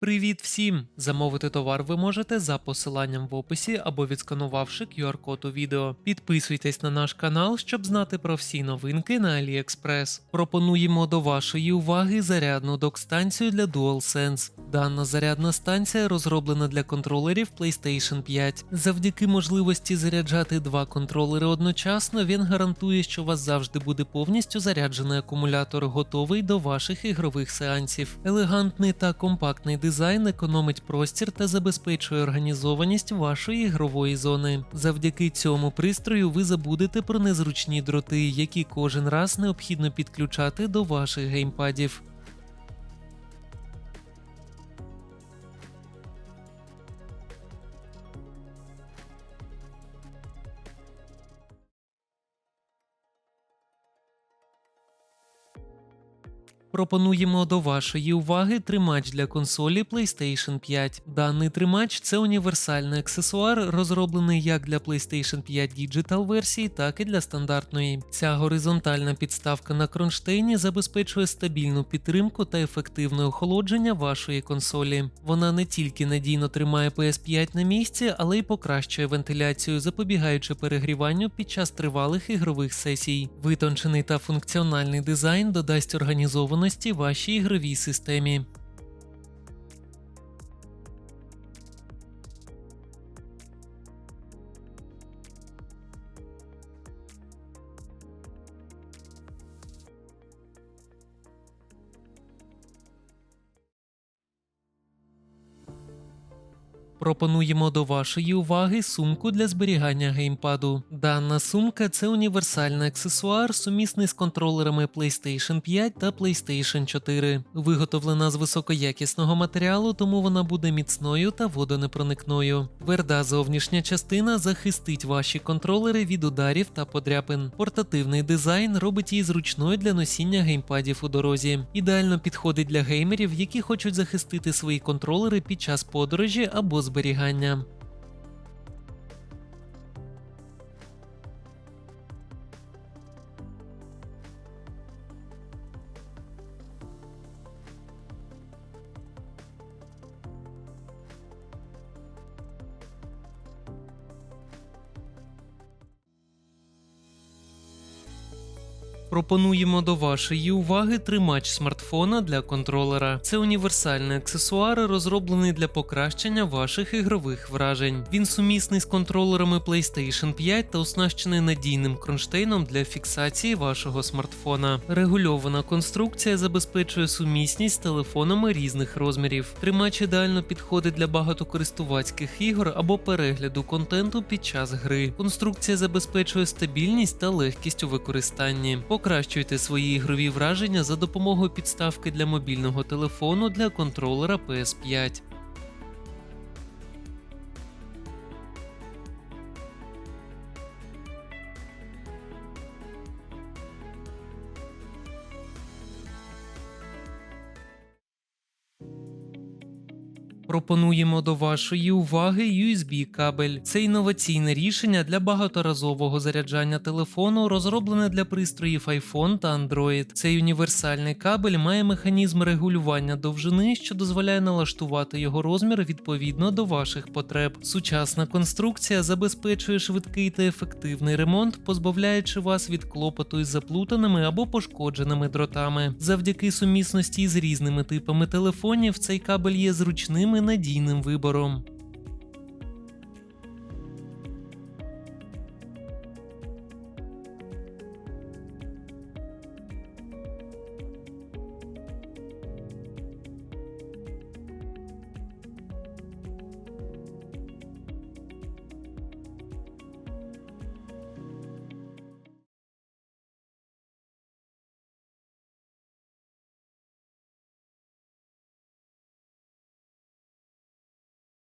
Привіт всім! Замовити товар ви можете за посиланням в описі або відсканувавши QR-код у відео. Підписуйтесь на наш канал, щоб знати про всі новинки на AliExpress. Пропонуємо до вашої уваги зарядну док-станцію для DualSense. Дана зарядна станція розроблена для контролерів PlayStation 5. Завдяки можливості заряджати два контролери одночасно, він гарантує, що у вас завжди буде повністю заряджений акумулятор, готовий до ваших ігрових сеансів. Елегантний та компактний дизайн економить простір та забезпечує організованість вашої ігрової зони. Завдяки цьому пристрою ви забудете про незручні дроти, які кожен раз необхідно підключати до ваших геймпадів. Пропонуємо до вашої уваги тримач для консолі PlayStation 5. Даний тримач це універсальний аксесуар, розроблений як для PlayStation 5 Digital версії, так і для стандартної. Ця горизонтальна підставка на кронштейні забезпечує стабільну підтримку та ефективне охолодження вашої консолі. Вона не тільки надійно тримає PS5 на місці, але й покращує вентиляцію, запобігаючи перегріванню під час тривалих ігрових сесій. Витончений та функціональний дизайн додасть організованості вашій ігровій системі. Пропонуємо до вашої уваги сумку для зберігання геймпаду. Дана сумка це універсальний аксесуар, сумісний з контролерами PlayStation 5 та PlayStation 4. Виготовлена з високоякісного матеріалу, тому вона буде міцною та водонепроникною. Тверда зовнішня частина захистить ваші контролери від ударів та подряпин. Портативний дизайн робить її зручною для носіння геймпадів у дорозі. Ідеально підходить для геймерів, які хочуть захистити свої контролери під час подорожі або зберігання. Пропонуємо до вашої уваги тримач смартфона для контролера. Це універсальний аксесуар, розроблений для покращення ваших ігрових вражень. Він сумісний з контролерами PlayStation 5 та оснащений надійним кронштейном для фіксації вашого смартфона. Регульована конструкція забезпечує сумісність з телефонами різних розмірів. Тримач ідеально підходить для багатокористувацьких ігор або перегляду контенту під час гри. Конструкція забезпечує стабільність та легкість у використанні. Покращуйте свої ігрові враження за допомогою підставки для мобільного телефону для контролера PS5. Пропонуємо до вашої уваги USB-кабель. Це інноваційне рішення для багаторазового заряджання телефону, розроблене для пристроїв iPhone та Android. Цей універсальний кабель має механізм регулювання довжини, що дозволяє налаштувати його розмір відповідно до ваших потреб. Сучасна конструкція забезпечує швидкий та ефективний ремонт, позбавляючи вас від клопоту із заплутаними або пошкодженими дротами. Завдяки сумісності з різними типами телефонів цей кабель є зручним і надійним вибором.